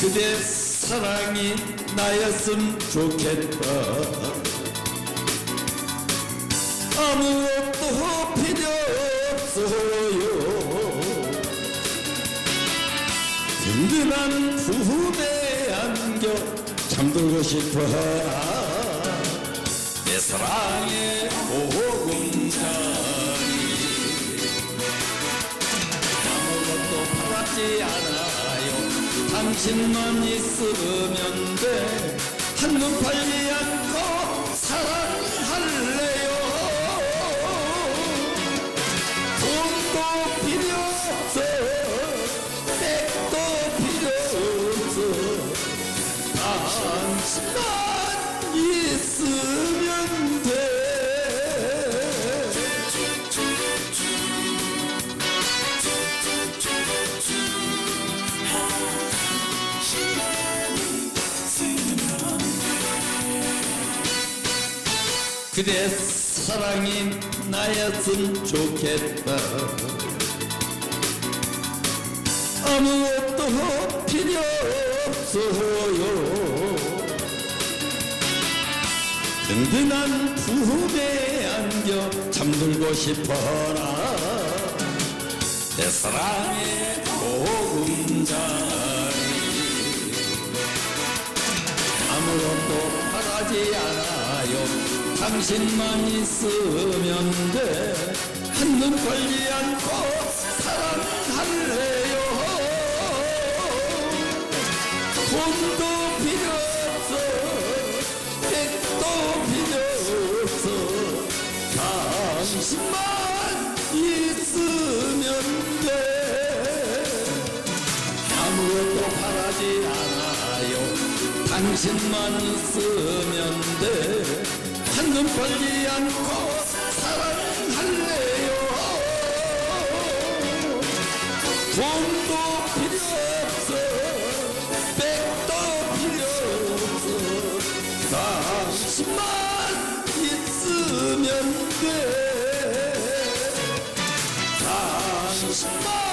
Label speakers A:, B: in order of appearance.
A: 그대 사랑이 나였음 좋겠다. 아무것도 필요 없어요. 든든한 부부에 안겨 잠들고 싶어라 내 사랑의 보금자리 아무것도 바라지 않아요 당신만 있으면 돼. 한눈 팔지 않고 사랑할래요. 돈도 필요 없어. 백도 필요 없어. 당신만 있으면 그대 사랑이 나였음 좋겠다. 아무것도 필요 없어요. 든든한 부부에 안겨 잠들고 싶어라. 내 사랑의 보금자리. 아무것도 바라지 않아요 당신만 있으면 돼. 한눈 걸지 않고 사랑할래요. 돈도 필요 없어. 백도 필요 없어. 당신만 있으면 돼. 아무것도 바라지 않아요. 당신만 있으면 돼 한눈 팔지 않고 사랑할래요. 돈도 필요 없어 백도 필요 없어. 당신만 있으면 돼. 당신만